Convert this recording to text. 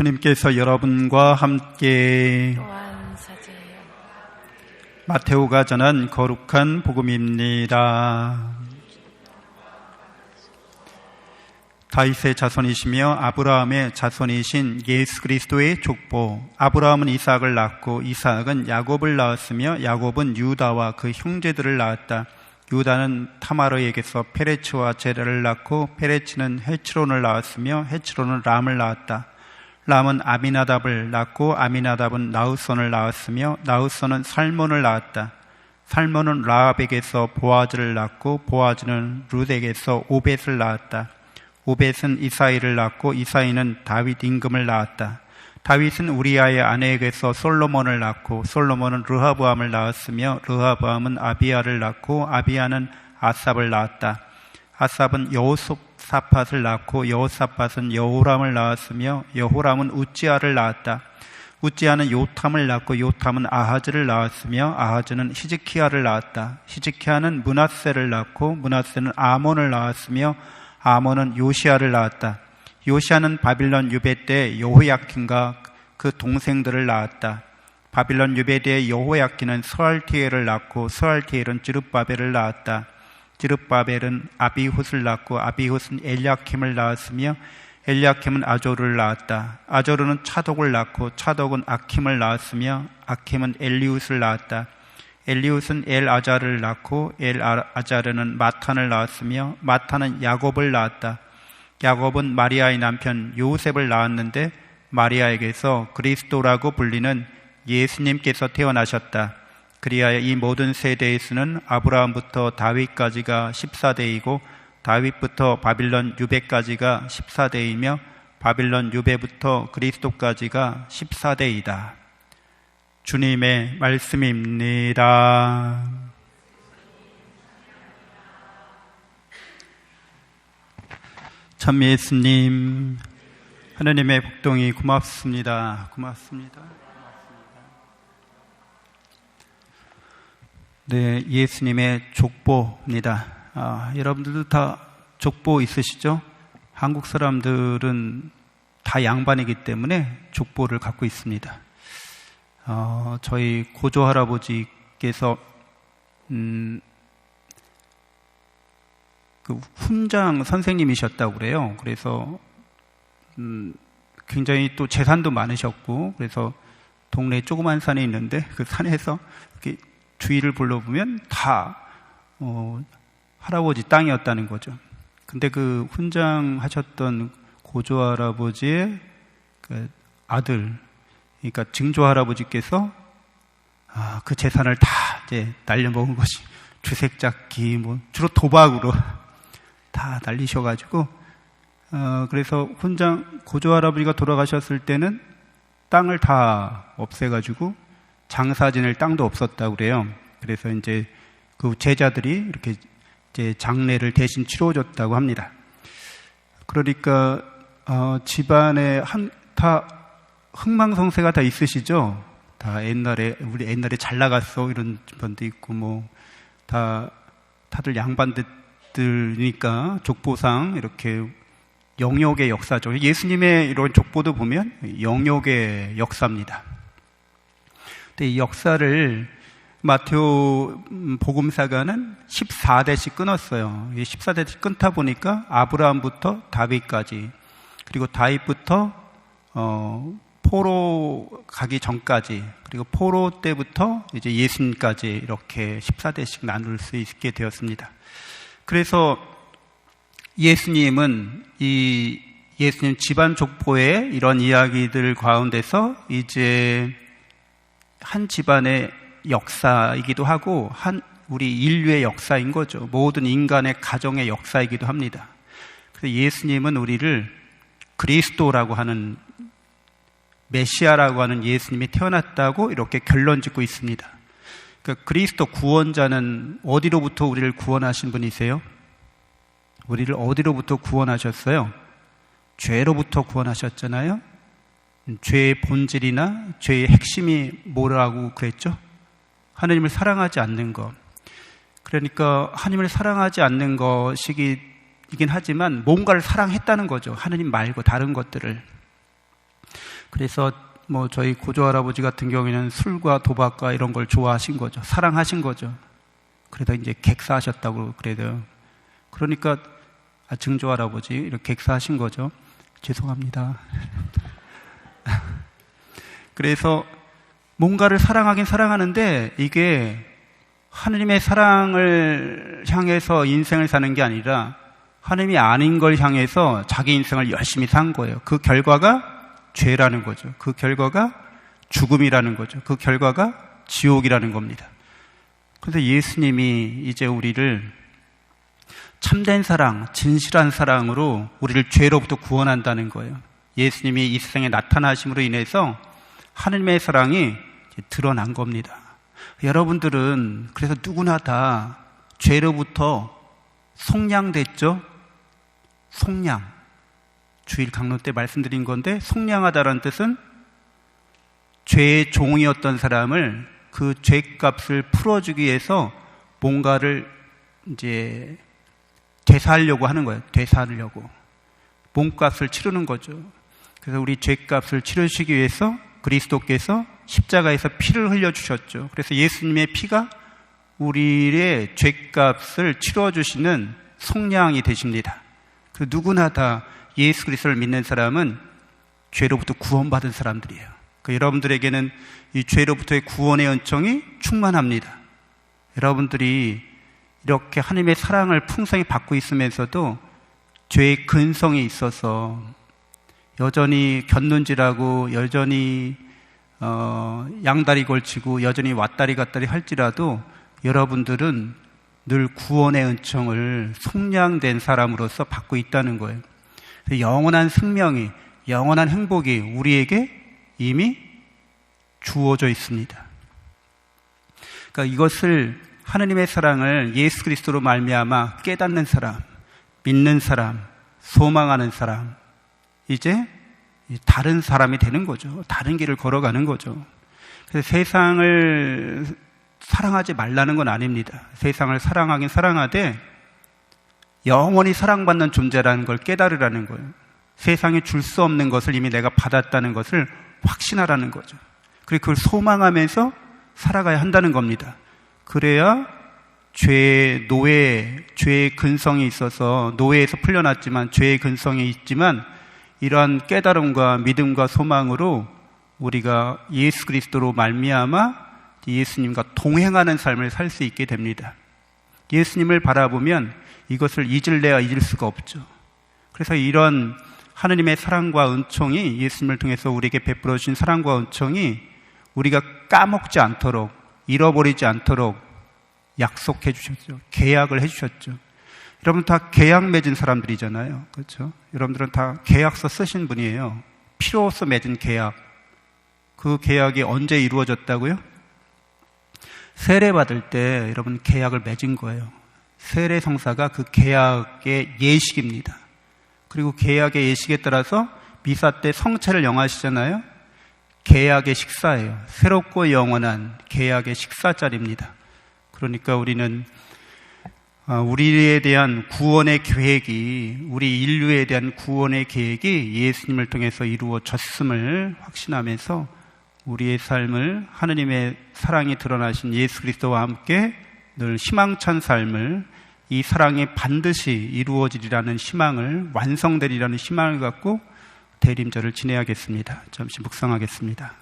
주님께서 여러분과 함께 마테오가 전한 거룩한 복음입니다. 다윗의 자손이시며 아브라함의 자손이신 예수 그리스도의 족보. 아브라함은 이삭을 낳고 이삭은 야곱을 낳았으며 야곱은 유다와 그 형제들을 낳았다. 유다는 타마르에게서 페레츠와 제라를 낳고 페레츠는 헤츠론을 낳았으며 헤츠론은 람을 낳았다. 람은 아미나답을 낳고 아미나답은 나우손을 낳았으며 나우손은 살몬을 낳았다. 살몬은 라합에게서 보아즈를 낳고 보아즈는 룻에게서 오벳을 낳았다. 오벳은 이사이를 낳고 이사이는 다윗 임금을 낳았다. 다윗은 우리아의 아내에게서 솔로몬을 낳고 솔로몬은 르하브암을 낳았으며 르하브암은 아비아를 낳고 아비아는 아삽을 낳았다. 아삽은 여호사팟을 낳고 여호사팟은 여호람을 낳았으며 여호람은 우찌아를 낳았다. 우찌아는 요탐을 낳고 요탐은 아하즈를 낳았으며 아하즈는 히즈키야를 낳았다. 히즈키야는 문하세를 낳고 문하세는 아몬을 낳았으며 아몬은 요시아를 낳았다. 요시아는 바빌론 유배 때 여호야킨과 그 동생들을 낳았다. 바빌론 유배 때 여호야킨은 스알티엘을 낳고 스알티엘은 즈룹바벨을 낳았다. 즈룹바벨은 아비훗을 낳고 아비훗은 엘리아킴을 낳았으며 엘리아킴은 아조르를 낳았다. 아조르는 차독을 낳고 차독은 아킴을 낳았으며 아킴은 엘리웃을 낳았다. 엘리웃은 엘 아자를 낳고 엘 아자르는 마탄을 낳았으며 마탄은 야곱을 낳았다. 야곱은 마리아의 남편 요셉을 낳았는데 마리아에게서 그리스도라고 불리는 예수님께서 태어나셨다. 그리하여 이 모든 세대에서는 아브라함부터 다윗까지가 14대이고 다윗부터 바빌론 유배까지가 14대이며 바빌론 유배부터 그리스도까지가 14대이다. 주님의 말씀입니다. 참 예수님, 하나님의 복동이 고맙습니다. 고맙습니다. 네, 예수님의 족보입니다. 아, 여러분들도 다 족보 있으시죠? 한국 사람들은 다 양반이기 때문에 족보를 갖고 있습니다. 어, 저희 고조 할아버지께서 음, 그 훈장 선생님이셨다고 그래요. 그래서 음, 굉장히 또 재산도 많으셨고 그래서 동네 조그만 산에 있는데 그 산에서 이렇게 주위를 불러보면 다 어, 할아버지 땅이었다는 거죠. 근데 그 훈장하셨던 고조 할아버지의 그 아들 그러니까 증조 할아버지께서 아, 그 재산을 다 이제 날려먹은 것이 주색잡기, 뭐 주로 도박으로 다 날리셔가지고 어, 그래서 훈장 고조 할아버지가 돌아가셨을 때는 땅을 다 없애가지고 장사 지낼 땅도 없었다고 그래요. 그래서 이제 그 제자들이 이렇게 이제 장례를 대신 치러줬다고 합니다. 그러니까 어, 집안에 한 다 흥망성쇠가 다 있으시죠? 다 옛날에, 우리 옛날에 잘 나갔어. 이런 분도 있고, 뭐, 다, 다들 양반들이니까 족보상 이렇게 영역의 역사죠. 예수님의 이런 족보도 보면 영역의 역사입니다. 이 역사를 마테오 복음사가는 14대씩 끊었어요. 14대씩 끊다 보니까 아브라함부터 다윗까지 그리고 다윗부터 어, 포로 가기 전까지 그리고 포로 때부터 이제 예수님까지 이렇게 14대씩 나눌 수 있게 되었습니다. 그래서 예수님은 이 예수님 집안 족보의 이런 이야기들 가운데서 이제 한 집안의 역사이기도 하고 한 우리 인류의 역사인 거죠. 모든 인간의 가정의 역사이기도 합니다. 그래서 예수님은 우리를 그리스도라고 하는 메시아라고 하는 예수님이 태어났다고 이렇게 결론 짓고 있습니다. 그러니까 그리스도 구원자는 어디로부터 우리를 구원하신 분이세요? 우리를 어디로부터 구원하셨어요? 죄로부터 구원하셨잖아요? 죄의 본질이나 죄의 핵심이 뭐라고 그랬죠? 하나님을 사랑하지 않는 것. 그러니까 하나님을 사랑하지 않는 것이긴 하지만 뭔가를 사랑했다는 거죠. 하나님 말고 다른 것들을. 그래서 뭐 저희 고조 할아버지 같은 경우에는 술과 도박과 이런 걸 좋아하신 거죠. 사랑하신 거죠. 그래서 이제 객사하셨다고 그래요. 그러니까 아, 증조 할아버지 이렇게 객사하신 거죠. 죄송합니다. 그래서 뭔가를 사랑하긴 사랑하는데 이게 하느님의 사랑을 향해서 인생을 사는 게 아니라 하느님이 아닌 걸 향해서 자기 인생을 열심히 산 거예요. 그 결과가 죄라는 거죠. 그 결과가 죽음이라는 거죠. 그 결과가 지옥이라는 겁니다. 그래서 예수님이 이제 우리를 참된 사랑, 진실한 사랑으로 우리를 죄로부터 구원한다는 거예요. 예수님이 이 세상에 나타나심으로 인해서 하느님의 사랑이 드러난 겁니다. 여러분들은 그래서 누구나 다 죄로부터 속량됐죠? 속량. 주일 강론 때 말씀드린 건데 속량하다라는 뜻은 죄의 종이었던 사람을 그 죄값을 풀어주기 위해서 뭔가를 이제 되사하려고 하는 거예요. 되사하려고. 몸값을 치르는 거죠. 그래서 우리 죄값을 치르시기 위해서 그리스도께서 십자가에서 피를 흘려주셨죠. 그래서 예수님의 피가 우리의 죄값을 치러주시는 속량이 되십니다. 그 누구나 다 예수 그리스도를 믿는 사람은 죄로부터 구원받은 사람들이에요. 그 여러분들에게는 이 죄로부터의 구원의 은총이 충만합니다. 여러분들이 이렇게 하나님의 사랑을 풍성히 받고 있으면서도 죄의 근성이 있어서 여전히 곁눈질하고 여전히 어, 양다리 걸치고 여전히 왔다리 갔다리 할지라도 여러분들은 늘 구원의 은총을 속량된 사람으로서 받고 있다는 거예요. 영원한 생명이, 영원한 행복이 우리에게 이미 주어져 있습니다. 그러니까 이것을 하느님의 사랑을 예수 그리스도로 말미암아 깨닫는 사람, 믿는 사람, 소망하는 사람, 이제 다른 사람이 되는 거죠. 다른 길을 걸어가는 거죠. 그래서 세상을 사랑하지 말라는 건 아닙니다. 세상을 사랑하긴 사랑하되 영원히 사랑받는 존재라는 걸 깨달으라는 거예요. 세상에 줄 수 없는 것을 이미 내가 받았다는 것을 확신하라는 거죠. 그리고 그걸 소망하면서 살아가야 한다는 겁니다. 그래야 죄의 노예, 죄의 근성이 있어서 노예에서 풀려났지만 죄의 근성이 있지만 이러한 깨달음과 믿음과 소망으로 우리가 예수 그리스도로 말미암아 예수님과 동행하는 삶을 살 수 있게 됩니다. 예수님을 바라보면 이것을 잊을래야 잊을 수가 없죠. 그래서 이런 하느님의 사랑과 은총이 예수님을 통해서 우리에게 베풀어 주신 사랑과 은총이 우리가 까먹지 않도록 잃어버리지 않도록 약속해 주셨죠. 계약을 해 주셨죠. 여러분 다 계약 맺은 사람들이잖아요. 그렇죠? 여러분들은 다 계약서 쓰신 분이에요. 필요 없어 맺은 계약. 그 계약이 언제 이루어졌다고요? 세례 받을 때 여러분 계약을 맺은 거예요. 세례 성사가 그 계약의 예식입니다. 그리고 계약의 예식에 따라서 미사 때 성체를 영하시잖아요. 계약의 식사예요. 새롭고 영원한 계약의 식사 자리입니다. 그러니까 우리는 어, 우리에 대한 구원의 계획이 우리 인류에 대한 구원의 계획이 예수님을 통해서 이루어졌음을 확신하면서 우리의 삶을 하느님의 사랑이 드러나신 예수 그리스도와 함께 늘 희망찬 삶을 이 사랑이 반드시 이루어지리라는 희망을 완성되리라는 희망을 갖고 대림절을 지내야겠습니다. 잠시 묵상하겠습니다.